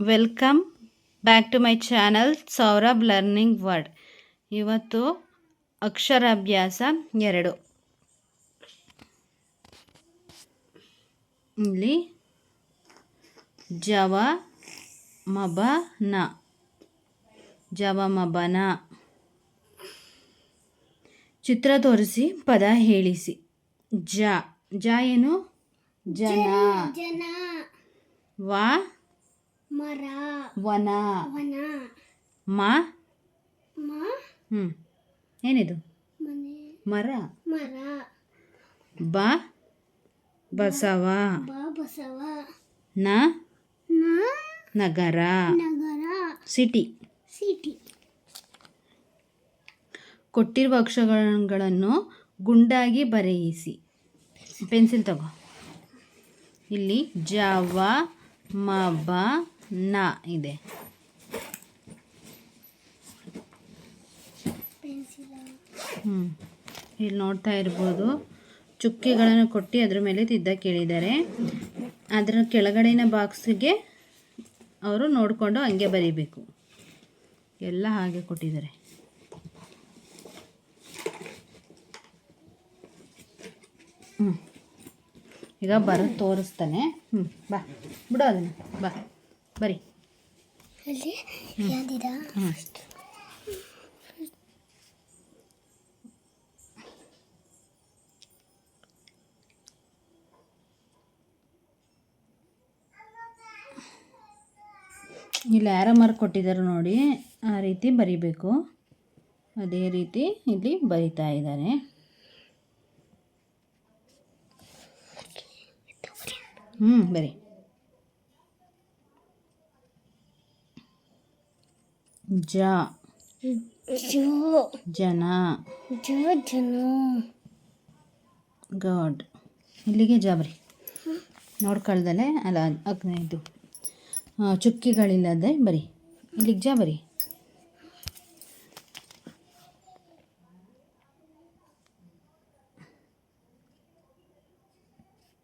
Welcome back to my channel Saurabh learning word ಇವತ್ತು ಅಕ್ಷರಾಭ್ಯಾಸ ಎರಡು. ಇಲ್ಲಿ ಜವ ಮಬ ನ. ಜವ ಮಬನ ಚಿತ್ರ ತೋರಿಸಿ ಪದ ಹೇಳಿಸಿ. ಜ. ಜ ಏನು? ಜನ. ವಾ ವ ಮರ. ವನ. ವನ. ಮ? ಮ? ಹ್ಞೂ ಏನಿದು? ಮನೆ. ಮರ. ಮರ. ಬ? ಬಸವ. ಬ ಬಸವ. ನ? ನ? ನಗರ. ನಗರ. ಸಿಟಿ. ಸಿಟಿ. ಕೊಟ್ಟಿರುವ ಅಕ್ಷರಗಳನ್ನು ಗುಂಡಾಗಿ ಬರೆಯಿಸಿ. ಪೆನ್ಸಿಲ್ ತಗೋ. ಇಲ್ಲಿ ಜವ ಮ ಬ ನ ಇದೆ. ಹ್ಞೂ ಇಲ್ಲಿ ನೋಡ್ತಾ ಇರ್ಬೋದು. ಚುಕ್ಕಿಗಳನ್ನು ಕೊಟ್ಟು ಅದ್ರ ಮೇಲೆ ತಿದ್ದ ಕೇಳಿದ್ದಾರೆ. ಅದರ ಕೆಳಗಡೆನ ಬಾಕ್ಸಿಗೆ ಅವರು ನೋಡಿಕೊಂಡು ಹಂಗೆ ಬರೀಬೇಕು. ಎಲ್ಲ ಹಾಗೆ ಕೊಟ್ಟಿದ್ದಾರೆ. ಹ್ಞೂ ಈಗ ಬರೋದು ತೋರಿಸ್ತಾನೆ. ಹ್ಞೂ ಬಾ. ಬಿಡೋ ಅದನ್ನು. ಬಾ. ಬರಿ. ಇಲ್ಲಿ ಯಾರ ಮಾರ್ಕ್ ಕೊಟ್ಟಿದ್ದಾರೆ ನೋಡಿ ಆ ರೀತಿ ಬರಿಬೇಕು. ಅದೇ ರೀತಿ ಇಲ್ಲಿ ಬರಿತಾ ಇದ್ದಾರೆ. ಹ್ಞೂ ಬರಿ. ಜ. ಜನ. ಗಾಡ್. ಇಲ್ಲಿಗೆ ಜಾಬ್ರಿ ಬರಿ ನೋಡ್ಕೊಳ್ದಲೆ ಅಲ್ಲ ಇದು. ಚುಕ್ಕಿಗಳಿಲ್ಲದೆ ಬರಿ ಇಲ್ಲಿಗೆ ಜಾ ಬರಿ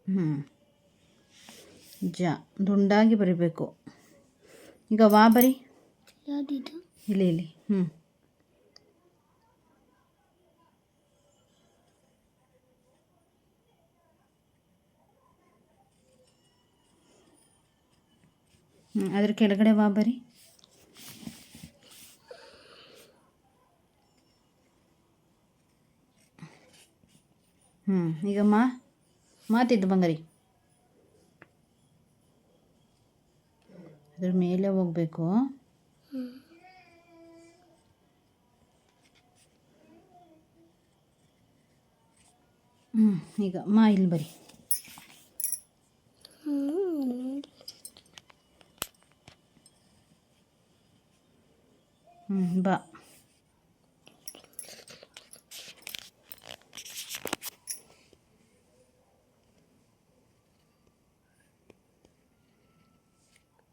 ಹ್ಞೂ ಜ. ದುಂಡಾಗಿ ಬರಿಬೇಕು. ಈಗ ವಾ ಬರಿ ಯಾವ್ದಿದು? ಇಲ್ಲಿ ಇಲ್ಲಿ. ಹ್ಞೂ ಅದ್ರ ಕೆಳಗಡೆ ವಾ ಬರಿ. ಹ್ಞೂ ಈಗ ಮಾ, ಮಾತಿದ್ದು ಬಂಗಾರಿ. ಅದ್ರ ಮೇಲೆ ಹೋಗ್ಬೇಕು. ಹ್ಞೂ ಈಗ ಮಾ ಇಲ್ಲಿ ಬರಿ. ಹ್ಞೂ ಬಾ.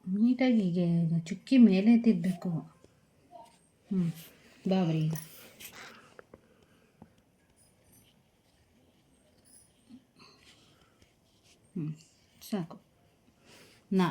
ನೀಟಾಗಿ ಹೀಗೆ ಚುಕ್ಕಿ ಮೇಲೆ ತಿದ್ದಬೇಕು ಹ್ಞೂ ಬಾ ಬರೀ ಈಗ. ಸಾಕು ನಾ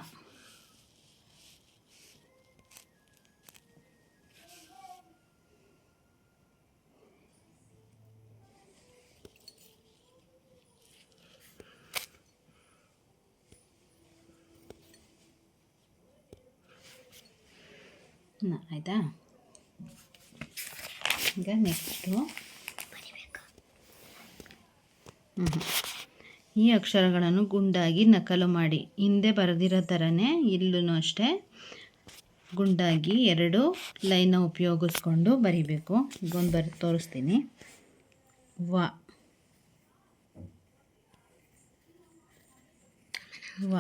ನ ಆಯಿತಾ ಈಗ ನೆಕ್ಸ್ಟು ಈ ಅಕ್ಷರಗಳನ್ನು ಗುಂಡಾಗಿ ನಕಲು ಮಾಡಿ. ಹಿಂದೆ ಬರೆದಿರೋ ಥರನೇ ಇಲ್ಲೂ ಅಷ್ಟೇ ಗುಂಡಾಗಿ ಎರಡು ಲೈನ ಉಪಯೋಗಿಸ್ಕೊಂಡು ಬರಿಬೇಕು. ಇದೊಂದು ಬರ್, ತೋರಿಸ್ತೀನಿ. ವ. ವ.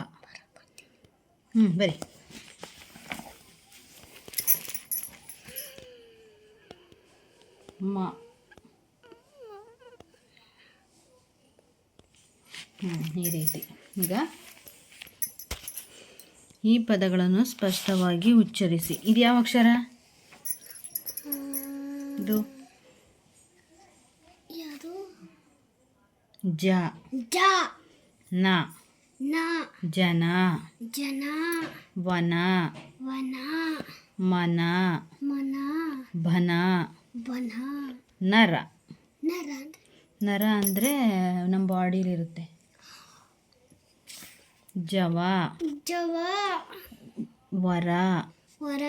ಹ್ಞೂ ಬರಿ. ಮ. ಈ ರೀತಿ. ಈಗ ಈ ಪದಗಳನ್ನು ಸ್ಪಷ್ಟವಾಗಿ ಉಚ್ಚರಿಸಿ. ಇದು ಯಾವ ಅಕ್ಷರ? ಇದು ಜ. ಜ. ನ. ಜನ. ಜನ. ವನ. ವನ. ಮನ. ಮನ. ಭನ ಭನ ನರ. ನರ ನರ ಅಂದರೆ ನಮ್ಮ ಬಾಡಿಲಿರುತ್ತೆ. ಜವ ಜವ ವರ ವರ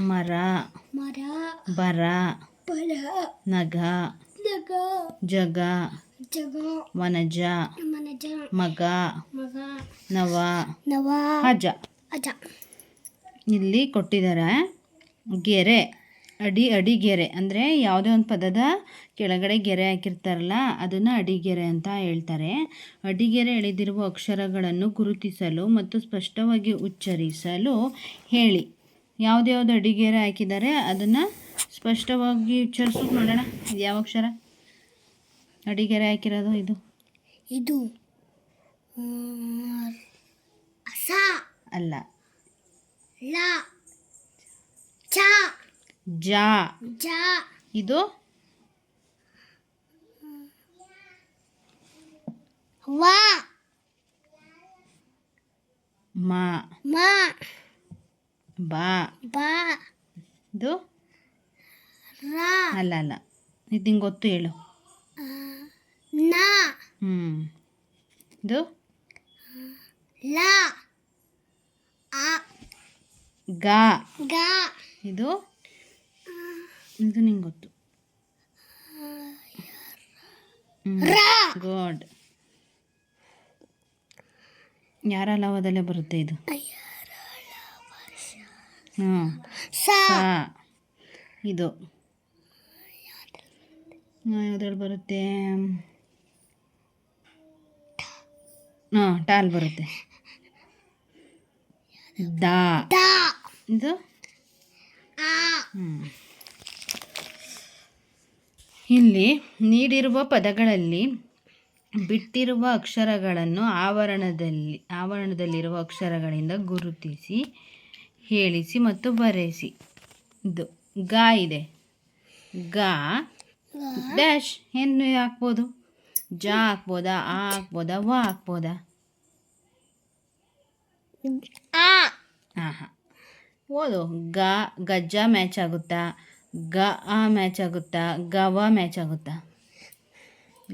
ಮರ ಮರ ಬರ ಬರ ನಗ ನಗ ಜಗ ಜಗ ವನಜ ವನಜ ಮಗ ಮಗ ನವ ನವ ಅಜ. ಅಜ. ಇಲ್ಲಿ ಕೊಟ್ಟಿದ್ದಾರೆ ಗೆರೆ. ಅಡಿ ಅಡಿಗೆರೆ ಅಂದರೆ ಯಾವುದೇ ಒಂದು ಪದದ ಕೆಳಗಡೆ ಗೆರೆ ಹಾಕಿರ್ತಾರಲ್ಲ ಅದನ್ನು ಅಡಿಗೆರೆ ಅಂತ ಹೇಳ್ತಾರೆ. ಅಡಿಗೆರೆ ಎಳೆದಿರುವ ಅಕ್ಷರಗಳನ್ನು ಗುರುತಿಸಲು ಮತ್ತು ಸ್ಪಷ್ಟವಾಗಿ ಉಚ್ಚರಿಸಲು ಹೇಳಿ. ಯಾವುದ್ಯಾವ್ದು ಅಡಿಗೆರೆ ಹಾಕಿದ್ದಾರೆ ಅದನ್ನು ಸ್ಪಷ್ಟವಾಗಿ ಉಚ್ಚರಿಸು ನೋಡೋಣ ಇದು ಯಾವ ಅಕ್ಷರ? ಅಡಿಗೆರೆ ಹಾಕಿರೋದು ಇದು? ಇದು ಅಲ್ಲ. ಚ. ಜ. ಜಾ. ಇದು? ವಾ. ಮ. ಮ. ಬಾ. ಬ. ಇದು? ರ. ಅಲ್ಲ ಅಲ್ಲ. ಇದು ನಿಂಗೆ ಗೊತ್ತು ಹೇಳು. ನಾ. ಹ್ಞೂ ಇದು? ಲ. ಆ ಗ. ಗ. ಇದು? ಇದು ನಿಂಗೆ ಗೊತ್ತು ಗಾಡ್ ಯಾರ ಲವದಲ್ಲೇ ಬರುತ್ತೆ ಇದು? ಹಾಂ ಇದು. ಯಾವುದ್ರಲ್ಲಿ ಬರುತ್ತೆ. ಹಾಂ ಟಾಲ್ ಬರುತ್ತೆ. ದಾ. ಇದು? ಹ್ಞೂ. ಇಲ್ಲಿ ನೀಡಿರುವ ಪದಗಳಲ್ಲಿ ಬಿಟ್ಟಿರುವ ಅಕ್ಷರಗಳನ್ನು ಆವರಣದಲ್ಲಿ ಆವರಣದಲ್ಲಿರುವ ಅಕ್ಷರಗಳಿಂದ ಗುರುತಿಸಿ ಹೇಳಿಸಿ ಮತ್ತು ಬರೆಸಿ. ಇದು ಗ ಇದೆ. ಗ ಡ್ಯಾಶ್ ಏನು ಹಾಕ್ಬೋದು. ಜ ಹಾಕ್ಬೋದಾ ಆ ಹಾಕ್ಬೋದಾ ವ ಹಾಕ್ಬೋದಾ? ಆ. ಹಾಂ ಹಾಂ ಓದು. ಗ ಗಜ್ಜ ಮ್ಯಾಚ್ ಆಗುತ್ತಾ? ಗ ಆ ಮ್ಯಾಚ್ ಆಗುತ್ತಾ? ಗವ ಮ್ಯಾಚ್ ಆಗುತ್ತಾ?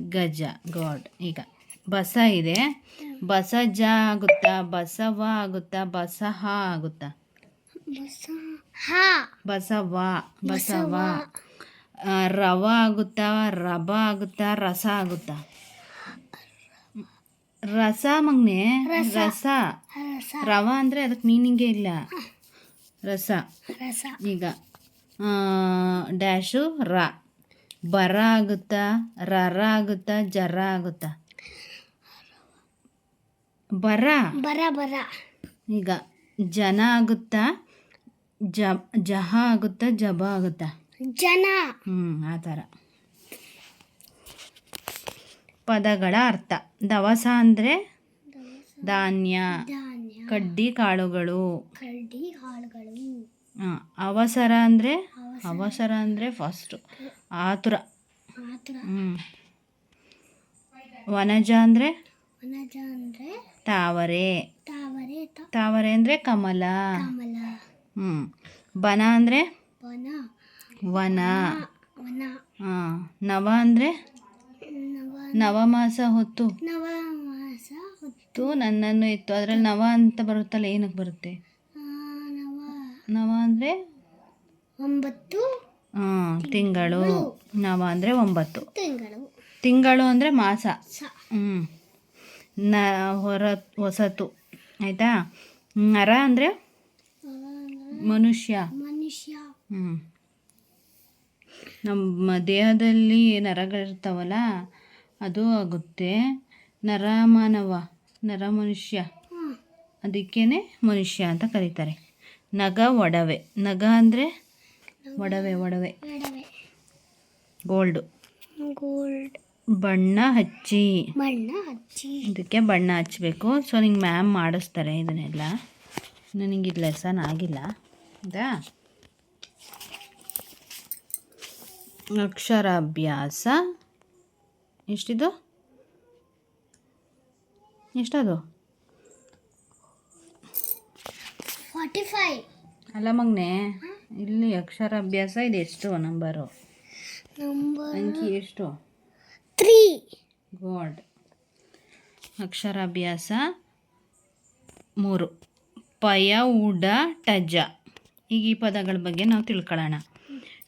ಗಜ ಗಾಡ್. ಈಗ ಬಸ ಇದೆ. ಬಸ ಜ ಆಗುತ್ತಾ? ಬಸವ ಆಗುತ್ತಾ? ಬಸಹ ಆಗುತ್ತಾ? ಬಸ ಹ. ಬಸವ ಬಸವ ರವ ಆಗುತ್ತಾ? ರಬ ಆಗುತ್ತಾ? ರಸ ಆಗುತ್ತಾ? ರಸ ಮಗ್ನೆ ರಸ. ರವ ಅಂದರೆ ಅದಕ್ಕೆ ಮೀನಿಂಗೇ ಇಲ್ಲ. ರಸ. ರಸ. ಈಗ ಡ್ಯಾಶು ರ. ಬರ ಆಗುತ್ತಾ? ರರ ಆಗುತ್ತಾ? ಜರ ಆಗುತ್ತಾ? ಬರ. ಬರ ಬರ. ಈಗ ಜನ ಆಗುತ್ತಾ? ಜ ಜಹ ಆಗುತ್ತಾ? ಜಬ ಆಗುತ್ತಾ? ಜನ. ಹ್ಞೂ ಆ ಥರ. ಪದಗಳ ಅರ್ಥ. ದವಸ ಅಂದರೆ ಧಾನ್ಯ. ಕಡ್ಡಿ ಕಾಳುಗಳು. ಕಡ್ಡಿ ಹಾಳುಗಳು ಆ, ಅವಸರ ಅಂದರೆ? ಅವಸರ. ಅಂದರೆ ಫಸ್ಟು ಆತುರ. ಹ್ಞೂ ವನಜ ಅಂದರೆ? ತಾವರೆ. ತಾವರೆ ಅಂದರೆ ಕಮಲ. ಹ್ಞೂ ಬನ ಅಂದರೆ? ವನ. ಹಾಂ. ನವ ಅಂದರೆ? ನವ. ನವಮಾಸ ಹೊತ್ತು. ನವ ಮಾಸ ಹೊತ್ತು. ನನ್ನನ್ನು ಇತ್ತು ಅದರಲ್ಲಿ ನವ ಅಂತ ಬರುತ್ತಲ್ಲ ಏನಕ್ಕೆ ಬರುತ್ತೆ? ನವ ಅಂದರೆ? ಒಂಬತ್ತು ಹಾಂ ತಿಂಗಳು. ನವ ಅಂದರೆ ಒಂಬತ್ತು. ತಿಂಗಳು. ತಿಂಗಳು ಅಂದರೆ ಮಾಸ. ಹ್ಞೂ ನ ಹೊರ ಹೊಸತು. ಆಯಿತಾ? ನರ ಅಂದರೆ? ಮನುಷ್ಯ. ಮನುಷ್ಯ. ಹ್ಞೂ ನಮ್ಮ ದೇಹದಲ್ಲಿ ನರಗಳಿರ್ತಾವಲ್ಲ ಅದು ಆಗುತ್ತೆ. ನರಮಾನವ ನರ ಮನುಷ್ಯ. ಅದಕ್ಕೇ ಮನುಷ್ಯ ಅಂತ ಕರೀತಾರೆ. ನಗ ಒಡವೆ. ನಗ ಅಂದರೆ ಒಡವೆ ಒಡವೆ. ಗೋಲ್ಡು. ಗೋಲ್ಡ್. ಬಣ್ಣ ಹಚ್ಚಿ. ಬಣ್ಣ ಹಚ್ಚಿ. ಇದಕ್ಕೆ ಬಣ್ಣ ಹಚ್ಚಬೇಕು ಸೊ ನಿಂಗೆ ಮ್ಯಾಮ್ ಮಾಡಿಸ್ತಾರೆ ಇದನ್ನೆಲ್ಲ. ನನಗೆ ಇದು ಲೆಸನ್ ಆಗಿಲ್ಲ. ಹೌದಾ? ಅಕ್ಷರಾಭ್ಯಾಸ. ಎಷ್ಟಿದು? ಎಷ್ಟದು? ಫಾರ್ಟಿ ಫೈವ್ ಅಲ್ಲ ಮಗ್ನೆ ಇಲ್ಲಿ ಅಕ್ಷರ ಅಭ್ಯಾಸ ಇದೆ ಎಷ್ಟು? ನಂಬರು. ನಂಬರ್ ಅಂಕಿ ಎಷ್ಟು? ತ್ರೀ ಗಾಡ್ ಅಕ್ಷರಾಭ್ಯಾಸ ಮೂರು. ಪಯ ಉಡ ಟಜ. ಈಗ ಈ ಪದಗಳ ಬಗ್ಗೆ ನಾವು ತಿಳ್ಕೊಳ್ಳೋಣ.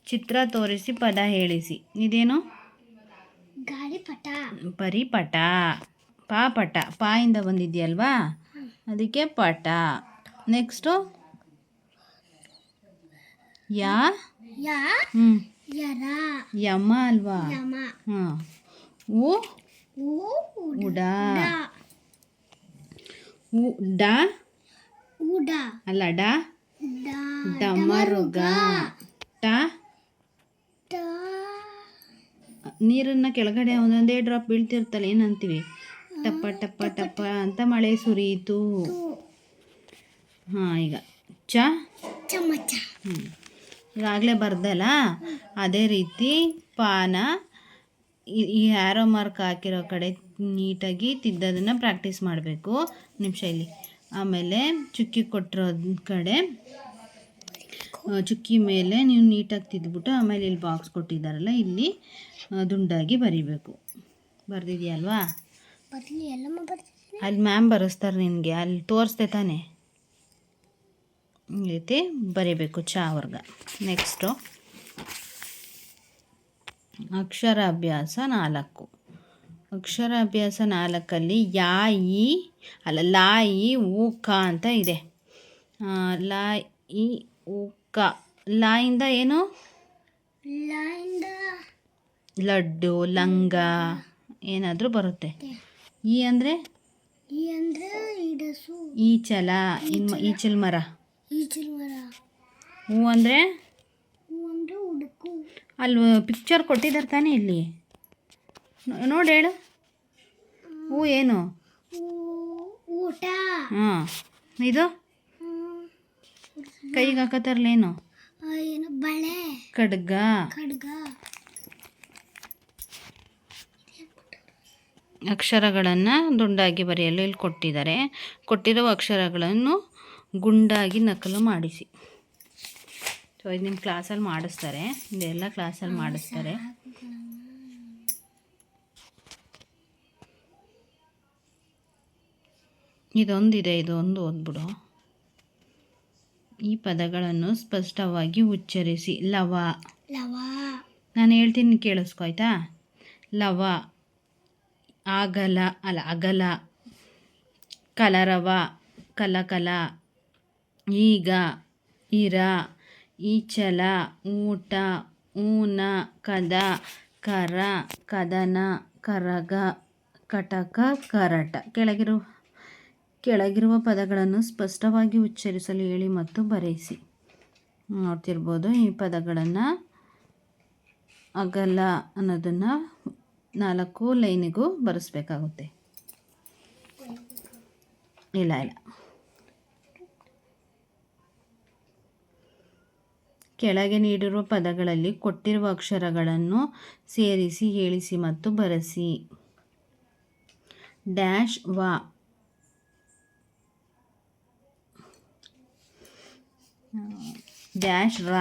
ಚಿತ್ರ ತೋರಿಸಿ ಪದ ಹೇಳಿಸಿ. ಇದೇನು? ಗಾಳಿಪಟ. ಪರಿಪಟ. ಪಾಪಟ. ಪಾಯಿಂದ ಬಂದಿದೆಯಲ್ವಾ? ಅದಕ್ಕೆ ಪಟ. ನೆಕ್ಸ್ಟು? ಯಾ? ಯಾ? ಹ್ಞೂ ಯರ? ಯಮ ಅಲ್ವಾ? ಯಮ. ಹಾಂ. ಉ ಉ ಉಡ. ಉ ಡ. ಉಡ. ಅಲ್ಲ ಡ? ಡಮರುಗ. ಟ? ಟ. ನೀರನ್ನು ಕೆಳಗಡೆ ಒಂದೊಂದೇ ಡ್ರಾಪ್ ಬೀಳ್ತಿರ್ತಲ್ಲ ಏನಂತೀವಿ? ಟಪ್ಪ ಟಪ್ಪ ಟಪ್ಪ ಅಂತ ಮಳೆ ಸುರಿಯಿತು. ಹಾಂ ಈಗ ಚ? ಚಮಚ. ಹ್ಞೂ ಈಗಾಗಲೇ ಬರ್ದಲ್ಲ? ಅದೇ ರೀತಿ ಪಾನ ಈ- ಈ ಆ್ಯರೋ ಮಾರ್ಕ್ ಹಾಕಿರೋ ಕಡೆ ನೀಟಾಗಿ ತಿದ್ದೋದನ್ನು ಪ್ರಾಕ್ಟೀಸ್ ಮಾಡಬೇಕು. ನಿಮಿಷ ಇಲ್ಲಿ ಆಮೇಲೆ ಚುಕ್ಕಿ ಕೊಟ್ಟಿರೋ ಕಡೆ ಚುಕ್ಕಿ ಮೇಲೆ ನೀವು ನೀಟಾಗಿ ತಿದ್ದುಬಿಟ್ಟು ಆಮೇಲೆ ಇಲ್ಲಿ ಬಾಕ್ಸ್ ಕೊಟ್ಟಿದ್ದಾರಲ್ಲ ಇಲ್ಲಿ ದುಂಡಾಗಿ ಬರಿಬೇಕು. ಬರ್ದಿದೆಯಲ್ವಾ ಅಲ್ಲಿ ಮ್ಯಾಮ್ ಬರೆಸ್ತಾರೆ ನಿನಗೆ. ಅಲ್ಲಿ ತೋರಿಸ್ದೆ ತಾನೆ? ಈ ರೀತಿ ಬರೀಬೇಕು ಚ ವರ್ಗ. ನೆಕ್ಸ್ಟು ಅಕ್ಷರಾಭ್ಯಾಸ ನಾಲ್ಕು. ಅಕ್ಷರಾಭ್ಯಾಸ ನಾಲ್ಕಲ್ಲಿ ಯಾ ಇ ಅಲ್ಲ ಲಾ ಈ ಊ ಕ ಅಂತ ಇದೆ. ಲಾ ಈ ಊ ಕ. ಲಾ ಇಂದ ಏನು ಲಡ್ಡು ಲಂಗ ಏನಾದರೂ ಬರುತ್ತೆ. ಈ ಅಂದರೆ? ಈಚಲ ಇನ್ ಈಚಲ್ ಮರ. ಮರ ಹೂ ಅಂದರೆ? ಹೂ ಅಂದ್ರೆ ಉಡುಕು ಅಲ್ಲಿ ಪಿಕ್ಚರ್ ಕೊಟ್ಟಿದ್ದಾರೆ ತಾನೇ ಇಲ್ಲಿ? ನೋಡಿ ಹೇಳು. ಹೂ ಏನು? ಊಟ. ಹಾಂ. ಇದು? ಕೈಗೆ ಹಾಕತ್ತಾರಲ್ಲ ಏನು? ಆ, ಏನು ಬಳೆ. ಖಡ್ಗ. ಖಡ್ಗ. ಅಕ್ಷರಗಳನ್ನು ದುಂಡಾಗಿ ಬರೆಯಲು ಇಲ್ಲಿ ಕೊಟ್ಟಿದ್ದಾರೆ. ಕೊಟ್ಟಿರುವ ಅಕ್ಷರಗಳನ್ನು ಗುಂಡಾಗಿ ನಕಲು ಮಾಡಿಸಿ. ಸೊ ಇದು ನಿಮ್ಮ ಕ್ಲಾಸಲ್ಲಿ ಮಾಡಿಸ್ತಾರೆ. ಇದೆಲ್ಲ ಕ್ಲಾಸಲ್ಲಿ ಮಾಡಿಸ್ತಾರೆ. ಇದೊಂದಿದೆ ಇದೊಂದು ಓದ್ಬಿಡು. ಈ ಪದಗಳನ್ನು ಸ್ಪಷ್ಟವಾಗಿ ಉಚ್ಚರಿಸಿ. ಲವ. ಲವ. ನಾನು ಹೇಳ್ತೀನಿ ಕೇಳಿಸ್ಕೊ ಆಯ್ತಾ? ಲವ. ಆಗಲ ಅಲ್ಲ ಅಗಲ. ಕಲರವ. ಕಲಕಲ. ಈಗ, ಇರ, ಈಚಲ, ಊಟ, ಊನ, ಕದ, ಕರ, ಕದನ, ಕರಗ, ಕಟಕ, ಕರಟ. ಕೆಳಗಿರುವ ಕೆಳಗಿರುವ ಪದಗಳನ್ನು ಸ್ಪಷ್ಟವಾಗಿ ಉಚ್ಚರಿಸಲು ಹೇಳಿ ಮತ್ತು ಬರೆಯಿಸಿ. ನೋಡ್ತಿರ್ಬೋದು ಈ ಪದಗಳನ್ನು ಅಗಲ ಅನ್ನೋದನ್ನು ನಾಲ್ಕು ಲೈನಿಗೂ ಬರೆಸ್ಬೇಕಾಗುತ್ತೆ. ಇಲ್ಲ ಇಲ್ಲ. ಕೆಳಗೆ ನೀಡಿರುವ ಪದಗಳಲ್ಲಿ ಕೊಟ್ಟಿರುವ ಅಕ್ಷರಗಳನ್ನು ಸೇರಿಸಿ, ಹೇಳಿಸಿ ಮತ್ತು ಬರೆಸಿ. ಡ್ಯಾಶ್ ವ. ಡ್ಯಾಶ್ ರ.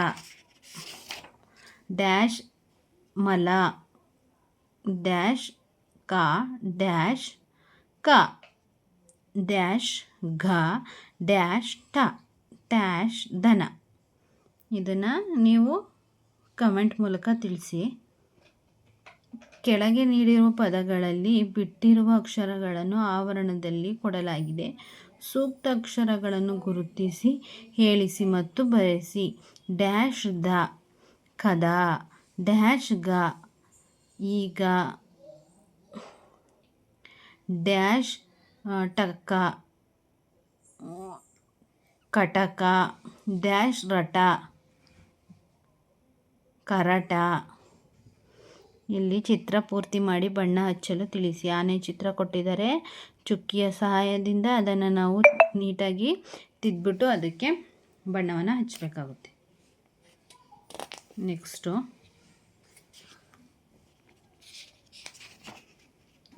ಡ್ಯಾಶ್ ಮಲ. ಡ್ಯಾಶ್ ಕ. ಡ್ಯಾಶ್ ಕ. ಡ್ಯಾಶ್ ಘ. ಡ್ಯಾಶ್ ಟ. ಡ್ಯಾಶ್ ಧನ. ಇದನ್ನು ನೀವು ಕಮೆಂಟ್ ಮೂಲಕ ತಿಳಿಸಿ. ಕೆಳಗೆ ನೀಡಿರುವ ಪದಗಳಲ್ಲಿ ಬಿಟ್ಟಿರುವ ಅಕ್ಷರಗಳನ್ನು ಆವರಣದಲ್ಲಿ ಕೊಡಲಾಗಿದೆ. ಸೂಕ್ತ ಅಕ್ಷರಗಳನ್ನು ಗುರುತಿಸಿ, ಹೇಳಿಸಿ ಮತ್ತು ಬರೆಸಿ. ಡ್ಯಾಶ್ ದ, ಕದ. ಡ್ಯಾಶ್ ಗ, ಈಗ. ಡ್ಯಾಶ್ ಟಕ್ಕ ಟಕ. ಕಟಕ. ಡ್ಯಾಶ್ ರಟ. ಕರಟ. ಇಲ್ಲಿ ಚಿತ್ರ ಪೂರ್ತಿ ಮಾಡಿ ಬಣ್ಣ ಹಚ್ಚಲು ತಿಳಿಸಿ. ಆನೆ ಚಿತ್ರ ಕೊಟ್ಟಿದ್ದಾರೆ. ಚುಕ್ಕಿಯ ಸಹಾಯದಿಂದ ಅದನ್ನು ನಾವು ನೀಟಾಗಿ ತಿದ್ಬಿಟ್ಟು ಅದಕ್ಕೆ ಬಣ್ಣವನ್ನು ಹಚ್ಚಬೇಕಾಗುತ್ತೆ. ನೆಕ್ಸ್ಟು.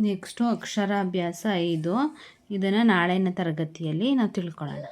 ನೆಕ್ಸ್ಟು ಅಕ್ಷರಾಭ್ಯಾಸ ಐದು. ಇದನ್ನು ನಾಳಿನ ತರಗತಿಯಲ್ಲಿ ನಾವು ತಿಳ್ಕೊಳ್ಳೋಣ.